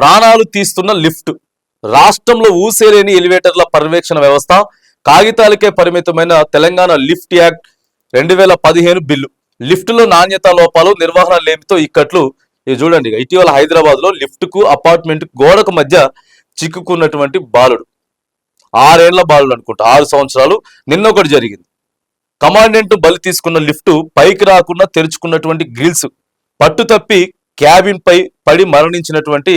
ప్రాణాలు తీస్తున్న లిఫ్ట్. రాష్ట్రంలో ఊసేలేని ఎలివేటర్ల పర్యవేక్షణ వ్యవస్థ కాగితాలకే పరిమితమైన తెలంగాణ లిఫ్ట్ యాక్ట్ రెండు వేల పదిహేను బిల్లు. లిఫ్టులో నాణ్యత లోపాలు నిర్వహణ లేమితో ఇక్కట్లు ఇది చూడండి ఇటీవల హైదరాబాద్లో లిఫ్ట్కు అపార్ట్మెంట్ గోడకు మధ్య చిక్కుకున్నటువంటి బాలుడు. ఆరేళ్ళ బాలుడు అనుకుంటా ఆరు సంవత్సరాలు. నిన్న ఒకటి జరిగింది. కమాండెంట్ బలి తీసుకున్న లిఫ్ట్ పైకి రాకుండా తెరుచుకున్నటువంటి గ్రిల్స్. పట్టు తప్పి క్యాబిన్ పై పడి మరణించినటువంటి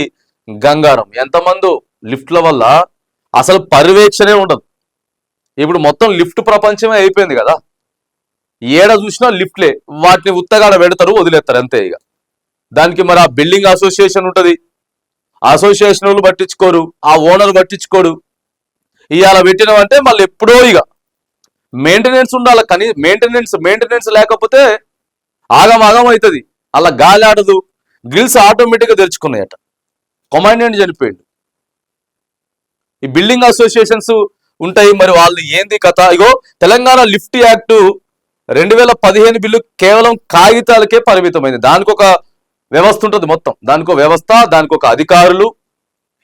గంగారం. ఎంతమందో లిఫ్ట్ల వల్ల అసలు పర్యవేక్షణే ఉండదు. ఇప్పుడు మొత్తం లిఫ్ట్ ప్రపంచమే అయిపోయింది కదా. ఏడ చూసినా లిఫ్ట్లే. వాటిని ఉత్తగాడ పెడతారు వదిలేస్తారు అంతే ఇక దానికి మరి ఆ బిల్డింగ్ అసోసియేషన్ ఉంటుంది. అసోసియేషన్ వాళ్ళు పట్టించుకోరు ఆ ఓనర్ పట్టించుకోడు. ఇవాళ పెట్టినవంటే మళ్ళీ ఎప్పుడో ఇక మెయింటెనెన్స్ ఉండాలి కానీ మెయింటెనెన్స్ మెయింటెనెన్స్ లేకపోతే ఆగమాగం అవుతుంది అలా గాలి ఆడదు. గ్రిల్స్ ఆటోమేటిక్గా తెరుచుకున్నాయట. కొమాండెంట్ చనిపోయిండు. ఈ బిల్డింగ్ అసోసియేషన్స్ ఉంటాయి మరి వాళ్ళు ఏంది కథ? ఇగో తెలంగాణ లిఫ్ట్ యాక్ట్ రెండు వేల పదిహేను బిల్లు కేవలం కాగితాలకే పరిమితమైంది. దానికి ఒక వ్యవస్థ ఉంటుంది మొత్తం. దానికి ఒక వ్యవస్థ దానికి ఒక అధికారులు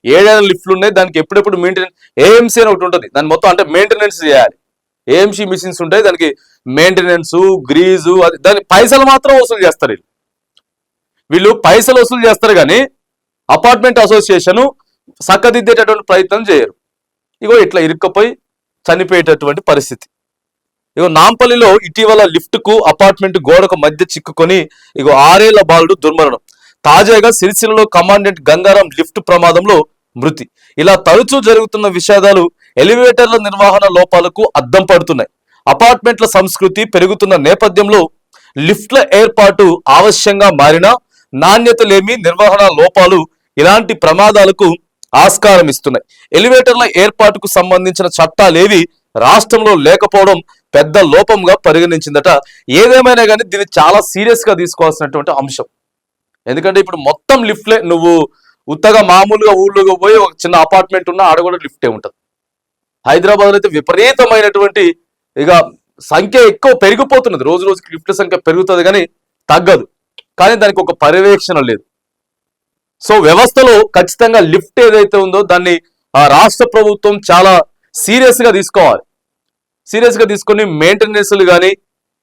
ఏడైనా లిఫ్ట్లు ఉన్నాయి దానికి ఎప్పుడెప్పుడు మెయింటెనెన్స్ ఏఎంసీ అని ఒకటి ఉంటుంది. దాని మొత్తం అంటే మెయింటెనెన్స్ చేయాలి. ఏఎంసీ మిషన్స్ ఉంటాయి దానికి మెయింటెనెన్స్ గ్రీజు అది దాని పైసలు మాత్రం వసూలు చేస్తారు వీళ్ళు. వీళ్ళు పైసలు వసూలు చేస్తారు కానీ అపార్ట్మెంట్ అసోసియేషన్ చక్కదిద్దేటటువంటి ప్రయత్నం చేయరు. ఇగో ఇట్లా ఇరుక్కపోయి చనిపోయేటటువంటి పరిస్థితి. ఇగో నాంపల్లిలో ఇటీవల లిఫ్ట్కు అపార్ట్మెంట్ గోడకు మధ్య చిక్కుకొని ఇగో ఆరేళ్ళ బాలుడు దుర్మరణం. తాజాగా సిరిసిల్లలో కమాండెంట్ గంగారాం లిఫ్ట్ ప్రమాదంలో మృతి. ఇలా తరచూ జరుగుతున్న విషాదాలు ఎలివేటర్ల నిర్వహణ లోపాలకు అద్దం పడుతున్నాయి. అపార్ట్మెంట్ల సంస్కృతి పెరుగుతున్న నేపథ్యంలో లిఫ్ట్ల ఏర్పాటు ఆవశ్యంగా మారినా నాణ్యత లేమి నిర్వహణ లోపాలు ఇలాంటి ప్రమాదాలకు ఆస్కారం ఇస్తున్నాయి. ఎలివేటర్ల ఏర్పాటుకు సంబంధించిన చట్టాలేవి రాష్ట్రంలో లేకపోవడం పెద్ద లోపంగా పరిగణించిందట. ఏదేమైనా కానీ దీన్ని చాలా సీరియస్గా తీసుకోవాల్సినటువంటి అంశం. ఎందుకంటే ఇప్పుడు మొత్తం లిఫ్ట్లే నువ్వు ఉత్తగా మామూలుగా ఊళ్ళోకి పోయి ఒక చిన్న అపార్ట్మెంట్ ఉన్నా ఆడ కూడా లిఫ్టే ఉంటుంది. హైదరాబాద్ అయితే విపరీతమైనటువంటి ఇక సంఖ్య ఎక్కువ పెరిగిపోతున్నది. రోజు రోజుకి లిఫ్ట్ల సంఖ్య పెరుగుతుంది కానీ తగ్గదు. కానీ దానికి ఒక పర్యవేక్షణ లేదు. సో వ్యవస్థలో ఖచ్చితంగా లిఫ్ట్ ఏదైతే ఉందో దాన్ని ఆ రాష్ట్ర ప్రభుత్వం చాలా సీరియస్గా తీసుకోవాలి. సీరియస్గా తీసుకొని మెయింటెనెన్స్లు కానీ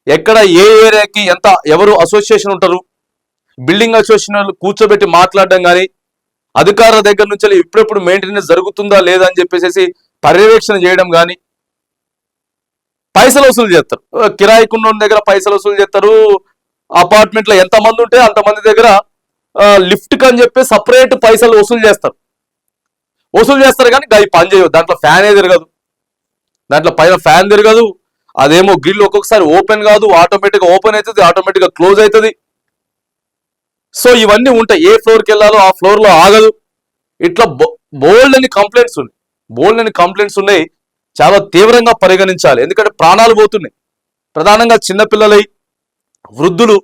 ఎక్కడ ఏ ఏరియాకి ఎంత ఎవరు అసోసియేషన్ ఉంటారు బిల్డింగ్ అసోసియేషన్ కూర్చోబెట్టి మాట్లాడడం కానీ అధికారుల దగ్గర నుంచి ఎప్పుడెప్పుడు మెయింటెనెన్స్ జరుగుతుందా లేదా అని చెప్పేసి పర్యవేక్షణ చేయడం కానీ పైసలు వసూలు చేస్తారు. కిరాయికున్న దగ్గర పైసలు వసూలు చేస్తారు. అపార్ట్మెంట్లో ఎంతమంది ఉంటే అంతమంది దగ్గర లిఫ్ట్ అని చెప్పి సపరేట్ పైసలు వసూలు చేస్తారు. వసూలు చేస్తారు కానీ అవి పని చేయవు దాంట్లో ఫ్యాన్ ఏ తిరగదు. దాంట్లో పైన ఫ్యాన్ తిరగదు. అదేమో గ్రిల్ ఒక్కొక్కసారి ఓపెన్ కాదు. ఆటోమేటిక్గా ఓపెన్ అవుతుంది ఆటోమేటిక్గా క్లోజ్ అవుతుంది సో ఇవన్నీ ఉంటాయి. ఏ ఫ్లోర్కి వెళ్ళాలో ఆ ఫ్లోర్లో ఆగదు. ఇట్లా బోల్డ్ అని కంప్లైంట్స్ ఉన్నాయి. బోల్డ్ అని కంప్లైంట్స్ ఉన్నాయి. చాలా తీవ్రంగా పరిగణించాలి. ఎందుకంటే ప్రాణాలు పోతున్నాయి. ప్రధానంగా చిన్నపిల్లలై వృద్ధులు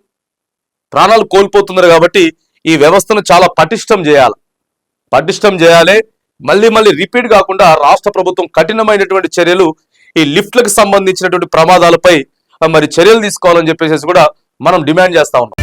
ప్రాణాలు కోల్పోతున్నారు కాబట్టి ఈ వ్యవస్థను చాలా పటిష్టం చేయాలి. పటిష్టం చేయాలి. మళ్ళీ మళ్ళీ రిపీట్ కాకుండా రాష్ట్ర ప్రభుత్వం కఠినమైనటువంటి చర్యలు ఈ లిఫ్ట్లకు సంబంధించినటువంటి ప్రమాదాలపై మరి చర్యలు తీసుకోవాలని చెప్పేసి కూడా మనం డిమాండ్ చేస్తా ఉన్నాం.